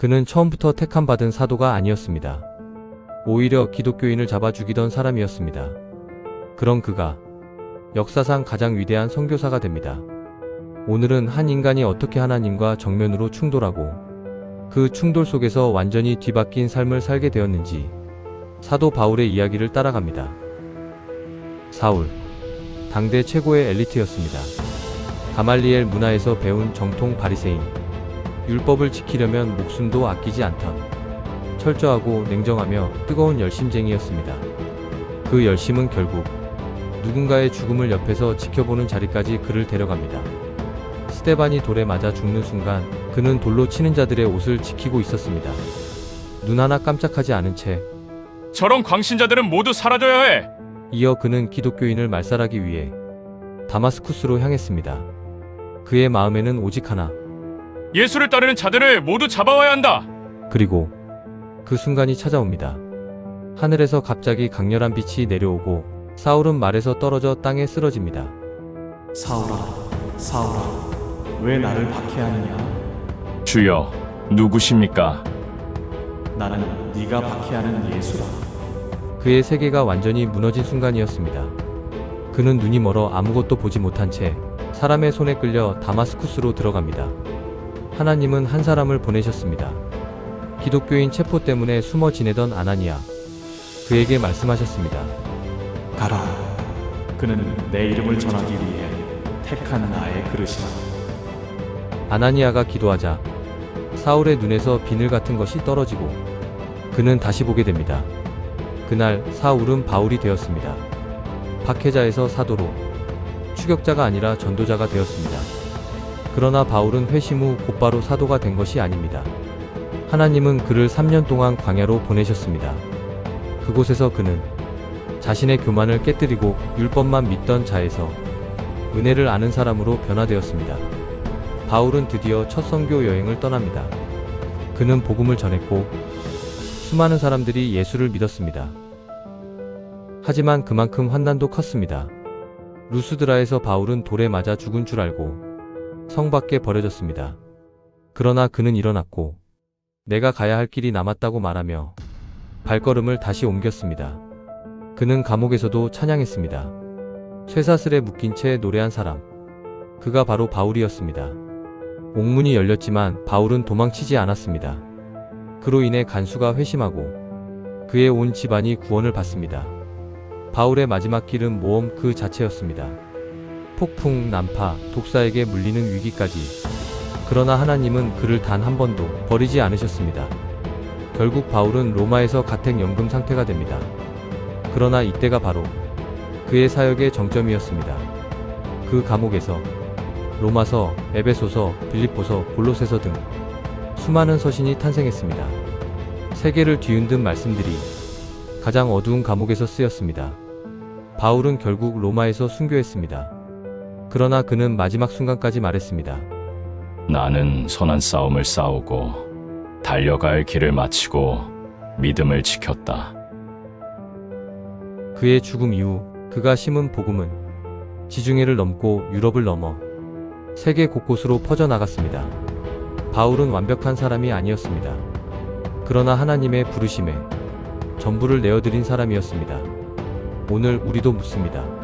그는 처음부터 택함받은 사도가 아니었습니다. 오히려 기독교인을 잡아 죽이던 사람이었습니다. 그런 그가 역사상 가장 위대한 선교사가 됩니다. 오늘은 한 인간이 어떻게 하나님과 정면으로 충돌하고 그 충돌 속에서 완전히 뒤바뀐 삶을 살게 되었는지 사도 바울의 이야기를 따라갑니다. 사울. 당대 최고의 엘리트였습니다. 가말리엘 문화에서 배운 정통 바리새인. 율법을 지키려면 목숨도 아끼지 않던 철저하고 냉정하며 뜨거운 열심쟁이였습니다. 그 열심은 결국 누군가의 죽음을 옆에서 지켜보는 자리까지 그를 데려갑니다. 스테반이 돌에 맞아 죽는 순간 그는 돌로 치는 자들의 옷을 지키고 있었습니다. 눈 하나 깜짝하지 않은 채 저런 광신자들은 모두 사라져야 해. 이어 그는 기독교인을 말살하기 위해 다마스쿠스로 향했습니다. 그의 마음에는 오직 하나, 예수를 따르는 자들을 모두 잡아와야 한다. 그리고 그 순간이 찾아옵니다. 하늘에서 갑자기 강렬한 빛이 내려오고 사울은 말에서 떨어져 땅에 쓰러집니다. 사울아, 사울아, 왜 나를 박해하느냐? 주여, 누구십니까? 나는 네가 박해하는 예수라. 그의 세계가 완전히 무너진 순간이었습니다. 그는 눈이 멀어 아무것도 보지 못한 채 사람의 손에 끌려 다마스쿠스로 들어갑니다. 하나님은 한 사람을 보내셨습니다. 기독교인 체포 때문에 숨어 지내던 아나니아. 그에게 말씀하셨습니다. 가라. 그는 내 이름을 전하기 위해 택한 나의 그릇이라. 아나니아가 기도하자 사울의 눈에서 비늘 같은 것이 떨어지고 그는 다시 보게 됩니다. 그날 사울은 바울이 되었습니다. 박해자에서 사도로 추격자가 아니라 전도자가 되었습니다. 그러나 바울은 회심 후 곧바로 사도가 된 것이 아닙니다. 하나님은 그를 3년 동안 광야로 보내셨습니다. 그곳에서 그는 자신의 교만을 깨뜨리고 율법만 믿던 자에서 은혜를 아는 사람으로 변화되었습니다. 바울은 드디어 첫 선교 여행을 떠납니다. 그는 복음을 전했고 수많은 사람들이 예수를 믿었습니다. 하지만 그만큼 환난도 컸습니다. 루스드라에서 바울은 돌에 맞아 죽은 줄 알고 성 밖에 버려졌습니다. 그러나 그는 일어났고 내가 가야 할 길이 남았다고 말하며 발걸음을 다시 옮겼습니다. 그는 감옥에서도 찬양했습니다. 쇠사슬에 묶인 채 노래한 사람. 그가 바로 바울이었습니다. 옥문이 열렸지만 바울은 도망치지 않았습니다. 그로 인해 간수가 회심하고 그의 온 집안이 구원을 받습니다. 바울의 마지막 길은 모험 그 자체였습니다. 폭풍, 난파, 독사에게 물리는 위기까지. 그러나 하나님은 그를 단 한 번도 버리지 않으셨습니다. 결국 바울은 로마에서 가택연금 상태가 됩니다. 그러나 이때가 바로 그의 사역의 정점이었습니다. 그 감옥에서 로마서, 에베소서, 빌립보서, 골로새서 등 수많은 서신이 탄생했습니다. 세계를 뒤흔든 말씀들이 가장 어두운 감옥에서 쓰였습니다. 바울은 결국 로마에서 순교했습니다. 그러나 그는 마지막 순간까지 말했습니다. 나는 선한 싸움을 싸우고 달려갈 길을 마치고 믿음을 지켰다. 그의 죽음 이후 그가 심은 복음은 지중해를 넘고 유럽을 넘어 세계 곳곳으로 퍼져나갔습니다. 바울은 완벽한 사람이 아니었습니다. 그러나 하나님의 부르심에 전부를 내어드린 사람이었습니다. 오늘 우리도 묻습니다.